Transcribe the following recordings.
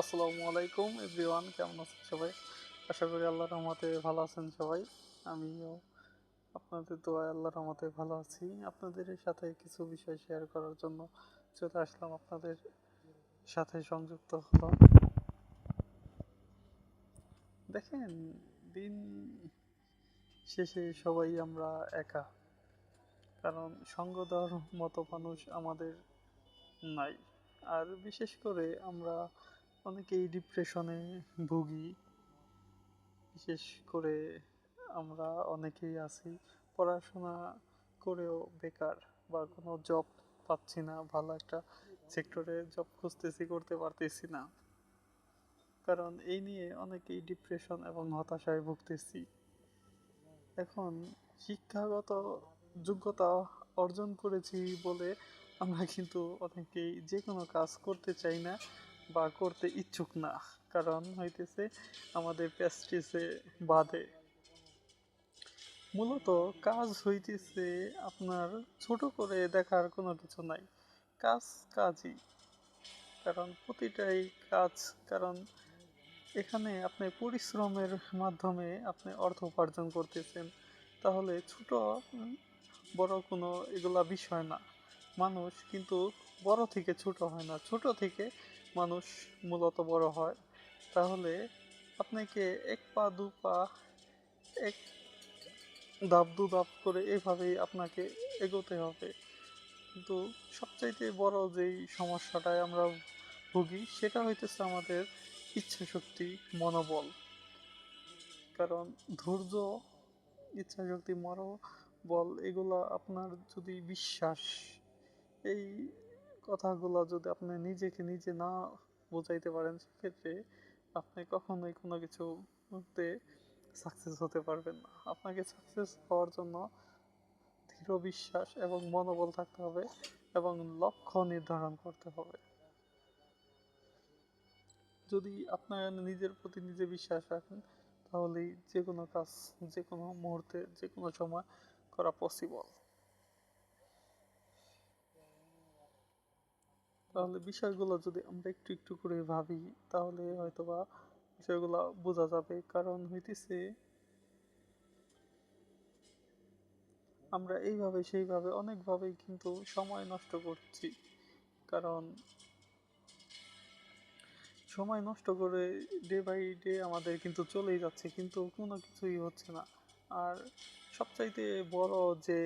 আসসালামু আলাইকুম এভরিওয়ান, কেমন আছেন সবাই? আশা করি আল্লাহর রহমতে ভালো আছেন সবাই। আমিও আপনাদের দোয়ায় আল্লাহ রহমতে ভালো আছি। আপনাদের সাথে কিছু বিষয় শেয়ার করার জন্য চলে আসলাম আপনাদের সাথে সংযুক্ত হলাম। দেখেন, দিন শেষে সবাই আমরা একা, কারণ সঙ্গ দেওয়ার মতো মানুষ আমাদের নাই। আর বিশেষ করে আমরা অনেকেই ডিপ্রেশনে ভুগি। বিশেষ করে আমরা অনেকেই আছি। পড়াশোনা করেও বেকার বা কোনো জব পাচ্ছি না, ভালো একটা সেক্টরে জব খুঁজতেছি, করতে পারতেছি না। কারণ এই নিয়ে অনেকেই ডিপ্রেশন এবং হতাশায় ভুগতেছি। এখন শিক্ষাগত যোগ্যতা অর্জন করেছি বলে আমরা কিন্তু অনেকেই যে কোনো কাজ করতে চাই না। বা করতে ইচ্ছুক না। কারণ হইতেছে আমাদের প্যাস্টিসে বাদে মূলত কাজ হইতেছে আপনার ছোট করে দেখার কোনো কিছু নাই। কাজ কাজই। কারণ প্রতিটাই কাজ, কারণ এখানে আপনি পরিশ্রমের মাধ্যমে আপনি অর্থ উপার্জন করতেছেন। তাহলে ছোট, বড় কোনো এগুলা বিষয় না। মানুষ কিন্তু বড় থেকে ছোট হয় না। ছোট থেকে মানুষ মূলত বড় হয়। তাহলে আপনাকে এক পা, দু পা, এক ধাপ, দু ধাপ করে এভাবেই আপনাকে এগোতে হবে। কিন্তু সবচাইতে বড় যেই সমস্যাটায় আমরা ভুগি, সেটা হইতেছে আমাদের ইচ্ছা শক্তি মনোবল। কারণ ধৈর্য ইচ্ছা শক্তি মনোবল, এগুলা আপনার যদি বিশ্বাস, এই কথাগুলো যদি আপনি নিজেকে নিজে না বোঝাইতে পারেন, সেক্ষেত্রে আপনি কখনোই কোনো কিছু করতে সাকসেস হতে পারবেন না। আপনাকে সাকসেস হওয়ার জন্য দৃঢ় বিশ্বাস এবং মনোবল থাকতে হবে এবং লক্ষ্য নির্ধারণ করতে হবে। যদি আপনার নিজের প্রতি নিজে বিশ্বাস রাখেন, তাহলেই যে কোনো কাজ যে কোনো মুহূর্তে যে কোনো সময় করা পসিবল তাহলে বিষয়গুলো যদি আমরা একটু একটু করে ভাবি, তাহলে হয়তোবা বিষয়গুলো বোঝা যাবে। কারণ হইতেছে, আমরা এইভাবে সেইভাবে অনেকভাবেই কিন্তু সময় নষ্ট করছি। কারণ সময় নষ্ট করে ডে বাই ডে আমাদের কিন্তু চলেই যাচ্ছে, কিন্তু কোনো কিছুই হচ্ছে না। আর সবচাইতে বড় যে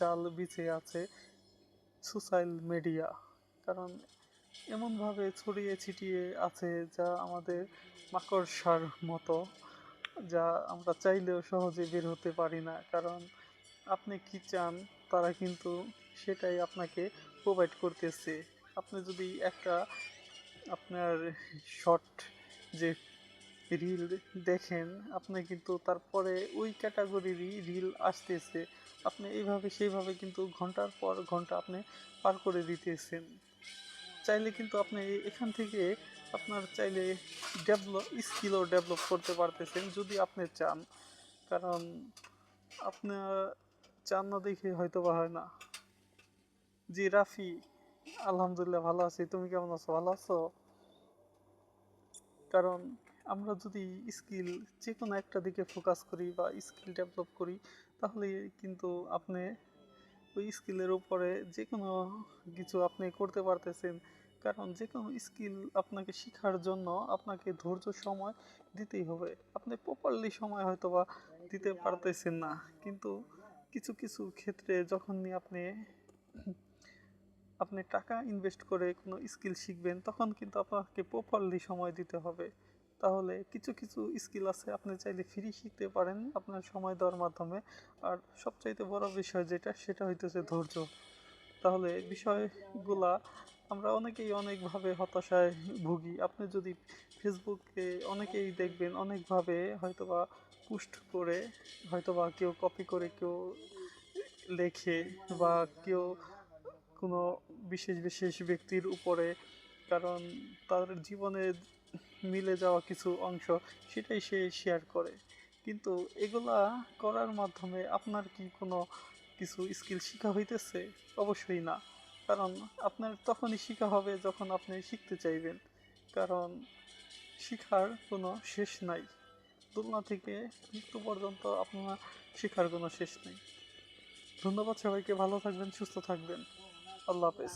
জাল বিছে আছে সোশ্যাল মিডিয়া কারণ এমনভাবে ছড়িয়ে ছিটিয়ে আছে যা আমাদের মাকড়সার মতো, যা আমরা চাইলেও সহজে বের হতে পারি না। কারণ আপনি কি চান, তারা কিন্তু সেটাই আপনাকে প্রোভাইড করতেছে। আপনি যদি একটা আপনার শর্ট যে রিল দেখেন, আপনি কিন্তু তারপরে ওই ক্যাটাগরিরই রিল আসতেছে। আপনি এইভাবে সেইভাবে কিন্তু ঘণ্টার পর ঘণ্টা আপনি পার করে দিতেছেন। চাইলে কিন্তু আপনি এখান থেকে আপনার চাইলে ডেভেলপ, স্কিলও ডেভেলপ করতে পারতেছেন যদি আপনি চান। কারণ আপনার চান না দেখে হয়তো বা হয় না। জি, রাফি, আলহামদুলিল্লাহ ভালো আছি। তুমি কেমন আছো? ভালো আছো? কারণ আমরা যদি স্কিল যে কোনো একটা দিকে ফোকাস করি বা স্কিল ডেভেলপ করি, তাহলে কিন্তু আপনি ওই স্কিলের উপরে যে কোনো কিছু আপনি করতে পারতেছেন। কারণ যে কোনো স্কিল আপনাকে শেখার জন্য আপনাকে ধৈর্য সময় দিতেই হবে। আপনি প্রপারলি সময় হয়তো বা দিতে পারতেছেন না। কিন্তু কিছু কিছু ক্ষেত্রে যখনই আপনি আপনি টাকা ইনভেস্ট করে কোনো স্কিল শিখবেন, তখন কিন্তু আপনাকে প্রপারলি সময় দিতে হবে। তাহলে কিছু কিছু স্কিল আছে আপনি চাইলে ফ্রি শিখতে পারেন আপনার সময় দেওয়ার মাধ্যমে। আর সবচাইতে বড় বিষয় যেটা, সেটা হইতেছে ধৈর্য। তাহলে বিষয়গুলা আমরা অনেকেই অনেকভাবে হতাশায় ভুগি। আপনি যদি ফেসবুকে অনেকেই দেখবেন অনেকভাবে হয়তোবা পোস্ট করে, হয়তোবা কেউ কপি করে, কেউ লেখে বা কেউ কোনো বিশেষ বিশেষ ব্যক্তির উপরে, কারণ তার জীবনে মিলে যাওয়া কিছু অংশ সেটাই সে শেয়ার করে। কিন্তু এগুলা করার মাধ্যমে আপনার কি কোনো কিছু স্কিল শেখা হইতেছে? অবশ্যই না। কারণ আপনার তখনই শেখা হবে যখন আপনি শিখতে চাইবেন। কারণ শিখার কোনো শেষ নাই। দোলনা থেকে মৃত্যু পর্যন্ত আপনার শিখার কোনো শেষ নেই। ধন্যবাদ সবাইকে, ভালো থাকবেন, সুস্থ থাকবেন। আল্লাহ হাফেজ।